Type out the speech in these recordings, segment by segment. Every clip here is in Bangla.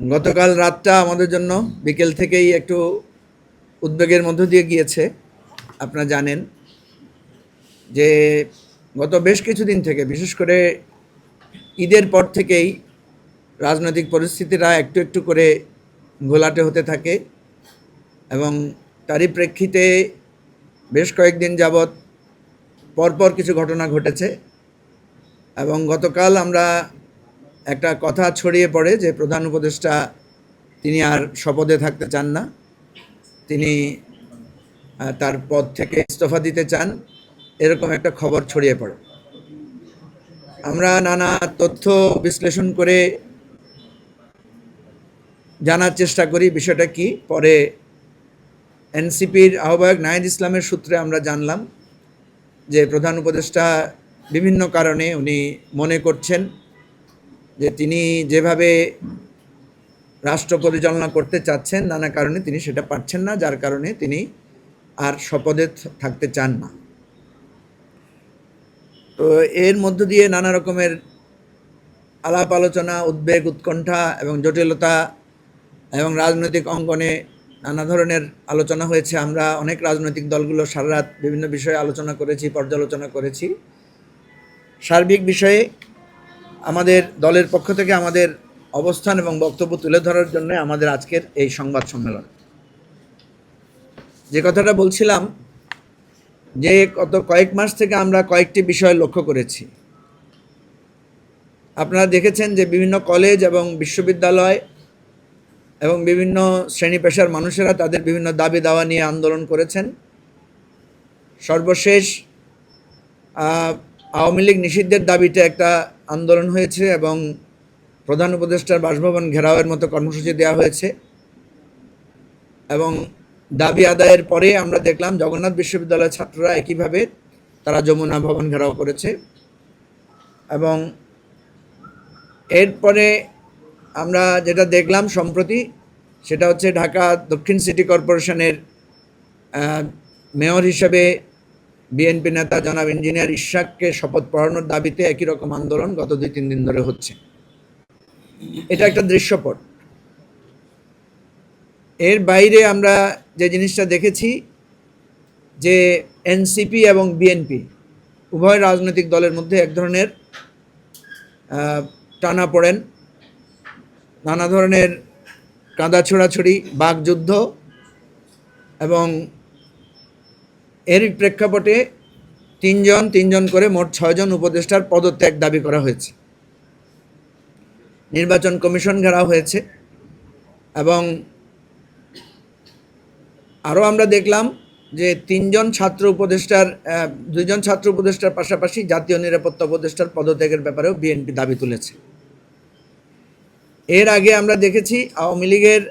গতকাল রাতটা আমাদের জন্য বিকেল থেকেই একটু উদ্বেগের মধ্য দিয়ে গিয়েছে। আপনারা জানেন যে গত বেশ কিছুদিন থেকে, বিশেষ করে ঈদের পর থেকেই রাজনৈতিক পরিস্থিতিটা একটু একটু করে ঘোলাটে হতে থাকে এবং তারই প্রেক্ষিতে বেশ কয়েকদিন যাবৎ পরপর কিছু ঘটনা ঘটেছে এবং গতকাল আমরা একটা কথা ছড়িয়ে পড়ে যে প্রধান উপদেষ্টা, তিনি আর শপথে থাকতে চান না। তিনি তার পদ থেকে ইস্তফা দিতে চান। এরকম একটা খবর ছড়িয়ে পড়ে। আমরা নানা তথ্য বিশ্লেষণ করে জানার চেষ্টা করি বিষয়টা কি। পরে এনসিপির আহ্বায়ক নাহিদ ইসলামের সূত্রে আমরা জানলাম যে প্রধান উপদেষ্টা বিভিন্ন কারণে উনি মনে করছেন যে তিনি যেভাবে রাষ্ট্র পরিচালনা করতে চাচ্ছেন, নানা কারণে তিনি সেটা পারছেন না, যার কারণে তিনি আর শপথে থাকতে চান না। তো এর মধ্য দিয়ে নানা রকমের আলাপ আলোচনা, উদ্বেগ, উৎকণ্ঠা এবং জটিলতা এবং রাজনৈতিক অঙ্গনে নানা ধরনের আলোচনা হয়েছে। আমরা অনেক রাজনৈতিক দলগুলো সারা রাত বিভিন্ন বিষয়ে আলোচনা করেছি, পর্যালোচনা করেছি। সার্বিক বিষয়ে আমাদের দলের পক্ষ থেকে আমাদের অবস্থান এবং বক্তব্য তুলে ধরার জন্য আমাদের আজকের এই সংবাদ সম্মেলন। যে কথাটা বলছিলাম, যে গত কয়েক মাস থেকে আমরা কয়েকটি বিষয় লক্ষ্য করেছি। আপনারা দেখেছেন যে বিভিন্ন কলেজ এবং বিশ্ববিদ্যালয় এবং বিভিন্ন শ্রেণি পেশার মানুষেরা তাদের বিভিন্ন দাবি দাওয়া নিয়ে আন্দোলন করেছেন। সর্বশেষ আওয়ামী লীগ নিষিদ্ধের দাবিতে একটা আন্দোলন হয়েছে এবং প্রধান উপদেষ্টার বাসভবন ঘেরাওয়ের মতো কর্মসূচি দেওয়া হয়েছে। এবং দাবি আদায়ের পরে আমরা দেখলাম জগন্নাথ বিশ্ববিদ্যালয়ের ছাত্ররা একইভাবে তারা যমুনা ভবন ঘেরাও করেছে। এবং এরপরে আমরা যেটা দেখলাম সম্প্রতি সেটা হচ্ছে ঢাকা দক্ষিণ সিটি কর্পোরেশনের মেয়র হিসেবে বিএনপি নেতা জনাব ইঞ্জিনিয়ার ইশাককে শপথ পড়ানোর দাবিতে একই রকম আন্দোলন গত দুই, তিন দিন ধরে হচ্ছে। এটা একটা দৃশ্যপট। এর বাইরে আমরা যে জিনিসটা দেখেছি, যে এনসিপি এবং বিএনপি উভয় রাজনৈতিক দলের মধ্যে এক ধরনের টানা পড়েন। নানা ধরনের কাঁদা ছোড়াছড়ি বাকযুদ্ধ এবং এর প্রেক্ষাপটে তিনজন তিনজন করে মোট ছয়জন উপদেষ্টার পদত্যাগ দাবি করা হয়েছে। নির্বাচন কমিশন ঘেরাও হয়েছে এবং আরও আমরা দেখলাম যে তিনজন ছাত্র উপদেষ্টার দুইজন ছাত্র উপদেষ্টার পাশাপাশি জাতীয় নিরাপত্তা উপদেষ্টার পদত্যাগের ব্যাপারেও বিএনপি দাবি তুলেছে। এর আগে আমরা দেখেছি আওয়ামী লীগের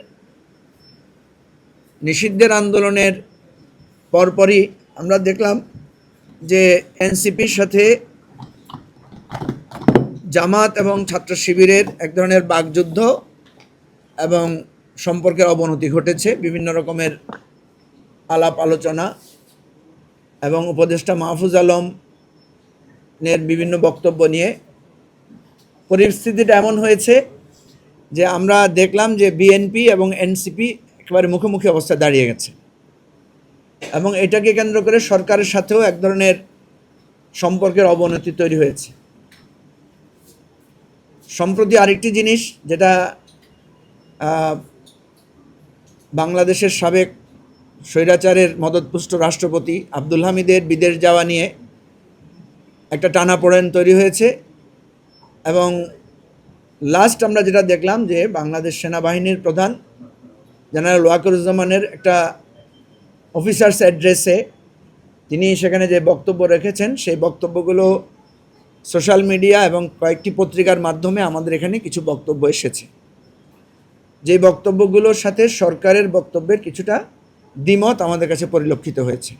নিষিদ্ধের আন্দোলনের পরপরই আমরা দেখলাম যে এনসিপির সাথে জামাত এবং ছাত্র শিবিরের এক ধরনের বাকযুদ্ধ এবং সম্পর্কের অবনতি ঘটেছে, বিভিন্ন রকমের আলাপ আলোচনা এবং উপদেষ্টা মাহফুজ আলম আলমের বিভিন্ন বক্তব্য নিয়ে। পরিস্থিতিটা এমন হয়েছে যে আমরা দেখলাম যে বিএনপি এবং এনসিপি একেবারে মুখোমুখি অবস্থায় দাঁড়িয়ে গেছে। এবং এটাকে কেন্দ্র করে সরকারের সাথেও এক ধরনের সম্পর্কের অবনতি তৈরি হয়েছে। সম্প্রতি আরেকটি জিনিস যেটা বাংলাদেশের সাবেক স্বৈরাচারের মদতপুষ্ট রাষ্ট্রপতি আব্দুল হামিদের বিদেশ যাওয়া নিয়ে একটা টানাপোড়েন তৈরি হয়েছে এবং লাস্ট আমরা যেটা দেখলাম যে বাংলাদেশ সেনাবাহিনীর প্রধান জেনারেল ওয়াকরুজ্জামানের একটা অফিসার্স অ্যাড্রেসে তিনি সেখানে যে বক্তব্য রেখেছেন, সেই বক্তব্যগুলো সোশ্যাল মিডিয়া এবং কয়েকটি পত্রিকার মাধ্যমে আমাদের এখানে কিছু বক্তব্য এসেছে। যে বক্তব্যগুলোর সাথে সরকারের বক্তব্যের কিছুটা দ্বিমত আমাদের কাছে পরিলক্ষিত হয়েছে।